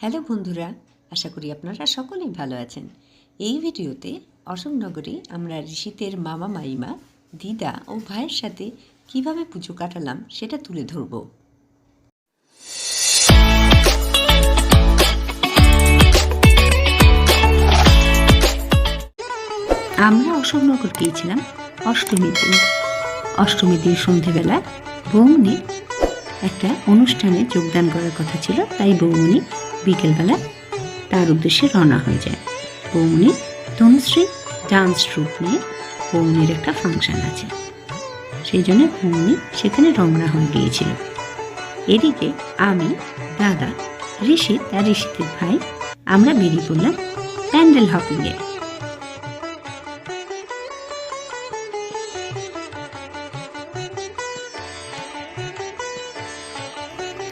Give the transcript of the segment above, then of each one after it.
Hello বন্ধুরা, আশা করি আপনারা সকলেই ভালো আছেন। এই ভিডিওতে অশোকনগরে আমরা ঋষিতের মামা মাইমা, দিদা ও ভাইয়ের সাথে কীভাবে পুজো কাটালাম সেটা তুলে ধরব। আমরা অশোকনগর গিয়েছিলাম অষ্টমীর দিন। অষ্টমীর দিন সন্ধেবেলা বৌমনি একটা অনুষ্ঠানে যোগদান করার কথা ছিল, তাই বৌমনি বিকেলবেলা তার উদ্দেশ্যে রওনা হয়ে যায়। বৌমনি তনুশ্রী ডান্স ট্রুপ নিয়ে বৌমনির একটা ফাংশন আছে। সেই জন্য বৌমনি সেখানে রওনা হয়ে গিয়েছিল। এদিকে আমি, দাদা ঋষিত আর ঋষিতের ভাই আমরা বেরিয়ে পড়লাম প্যান্ডেল হপিংয়ে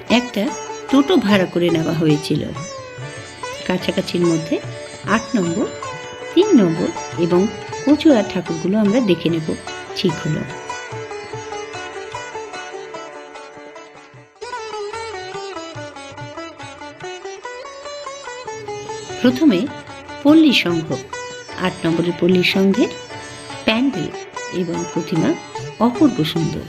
একটা টোটো ভাড়া করে নেওয়া হয়েছিল। কাছাকাছির মধ্যে আট নম্বর, তিন নম্বর এবং কচুয়ার ঠাকুরগুলো আমরা দেখে নেব ঠিক হলো। প্রথমে পল্লী সংঘ, আট নম্বরের পল্লী সংঘে প্যান্ডেল এবং প্রতিমা অপূর্ব সুন্দর।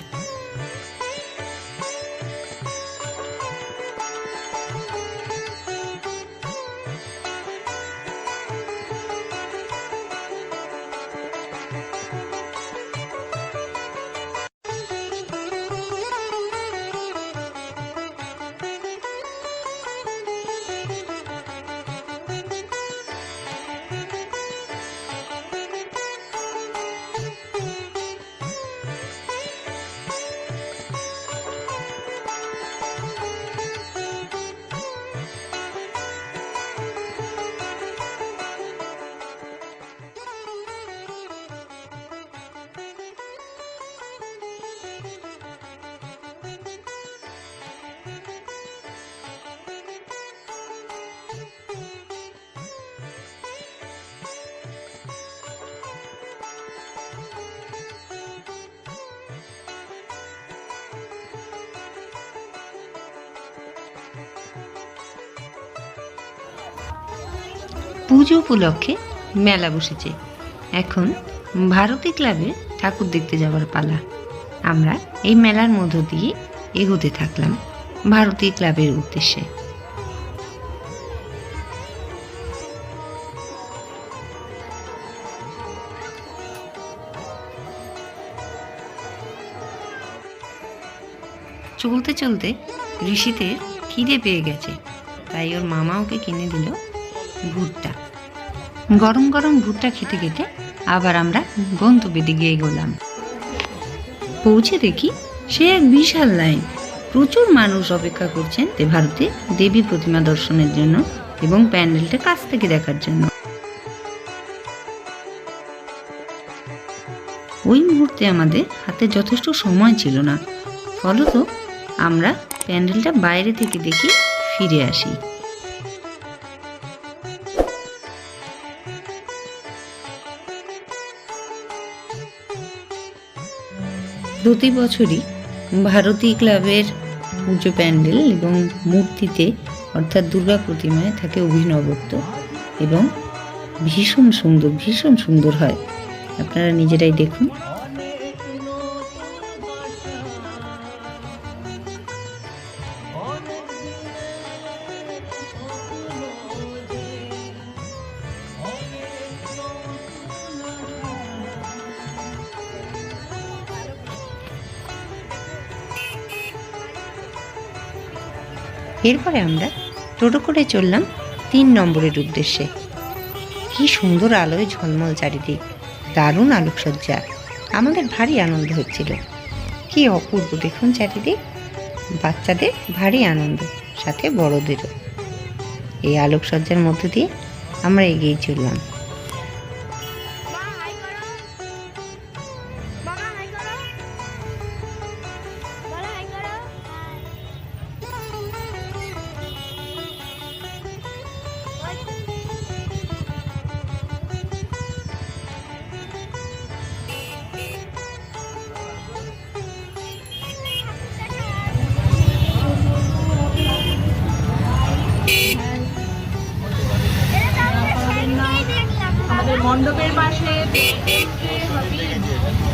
পুজো উপলক্ষে মেলা বসেছে। এখন ভারতী ক্লাবে ঠাকুর দেখতে যাওয়ার পালা। আমরা এই মেলার মধ্য দিয়ে এগোতে থাকলাম ভারতী ক্লাবের উদ্দেশ্যে। চলতে চলতে ঋষিতের খিদে পেয়ে গেছে। তাই ওর মামা ওকে কিনে দিল। ভুট্টা। গরম গরম ভুট্টা খেতে খেতে আবার আমরা গন্তব্যে দিকে এগোলাম। পৌঁছে দেখি সে এক বিশাল লাইন। প্রচুর মানুষ অপেক্ষা করছেন ভারতে দেবী প্রতিমা দর্শনের জন্য এবং প্যান্ডেলটা কাছ থেকে দেখার জন্য। ওই মুহূর্তে আমাদের হাতে যথেষ্ট সময় ছিল না। ফলত আমরা প্যান্ডেলটা বাইরে থেকে দেখে ফিরে আসি। প্রতি বছরই ভারতী ক্লাবের পুজো প্যান্ডেল এবং মূর্তিতে অর্থাৎ দুর্গা প্রতিমায় থাকে অভিনবত্ব এবং ভীষণ সুন্দর ভীষণ সুন্দর হয়। আপনারা নিজেরাই দেখুন। এরপরে আমরা টোটো করে চললাম তিন নম্বরের উদ্দেশ্যে। কি সুন্দর আলোয় ঝলমল চারিদিক। দারুণ আলোকসজ্জা। আমাদের ভারী আনন্দ হচ্ছিল। কি অপূর্ব দেখুন চারিদিক। বাচ্চাদের ভারী আনন্দ, সাথে বড়দেরও। এই আলোকসজ্জার মধ্য দিয়ে আমরা এগিয়ে চললাম।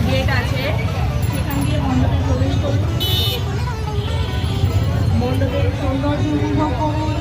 গেট আছে সেখান দিয়ে মণ্ডপে প্রবেশ করুন মণ্ডপের সৌন্দর্য উপভোগ করুন।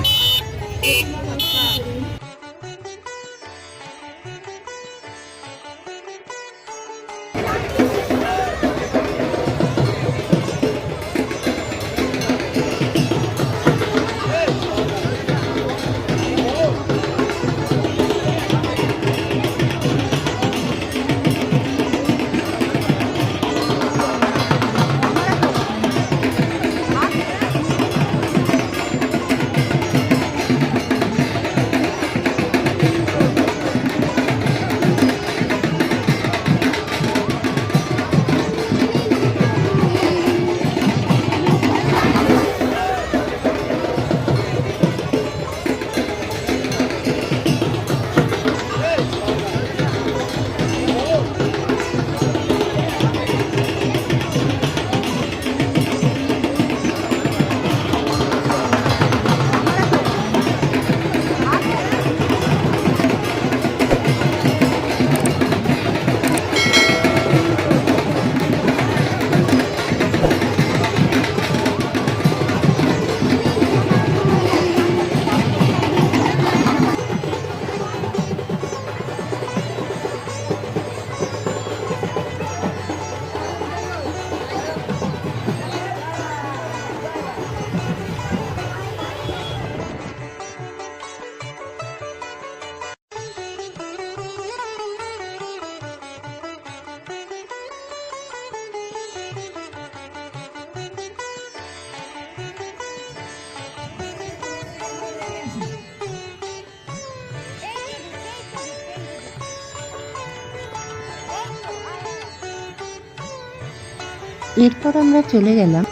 এরপর আমরা চলে গেলাম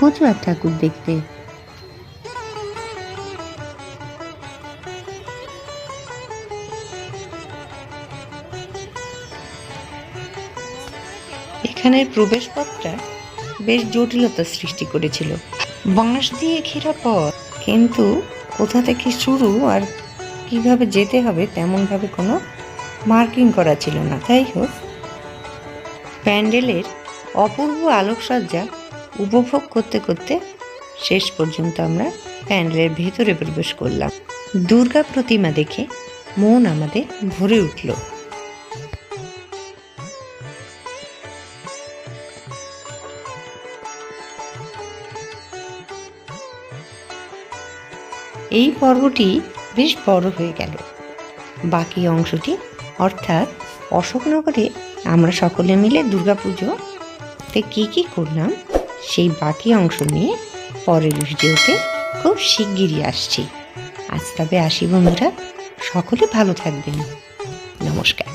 কচুয়ার ঠাকুর দেখতে। এখানের প্রবেশপথটা বেশ জটিলতার সৃষ্টি করেছিল। বাঁশ দিয়ে ঘেরা পথ কিন্তু কোথা থেকে শুরু আর কীভাবে যেতে হবে তেমনভাবে কোনো মার্কিং করা ছিল না। তাই হোক, প্যান্ডেলের অপূর্ব আলোকসজ্জা উপভোগ করতে করতে শেষ পর্যন্ত আমরা প্যান্ডেলের ভেতরে প্রবেশ করলাম। দুর্গা প্রতিমা দেখে মন আমাদের ভরে উঠল। এই পর্বটি বেশ বড় হয়ে গেল। বাকি অংশটি, অর্থাৎ অশোকনগরে আমরা সকলে মিলে দুর্গাপুজোতে কি কি করলাম, সেই বাকি অংশ নিয়ে পরের ভিডিওতে খুব শিগগিরই আসছি। আজ তবে আসি বন্ধুরা, সকলে ভালো থাকবেন। নমস্কার।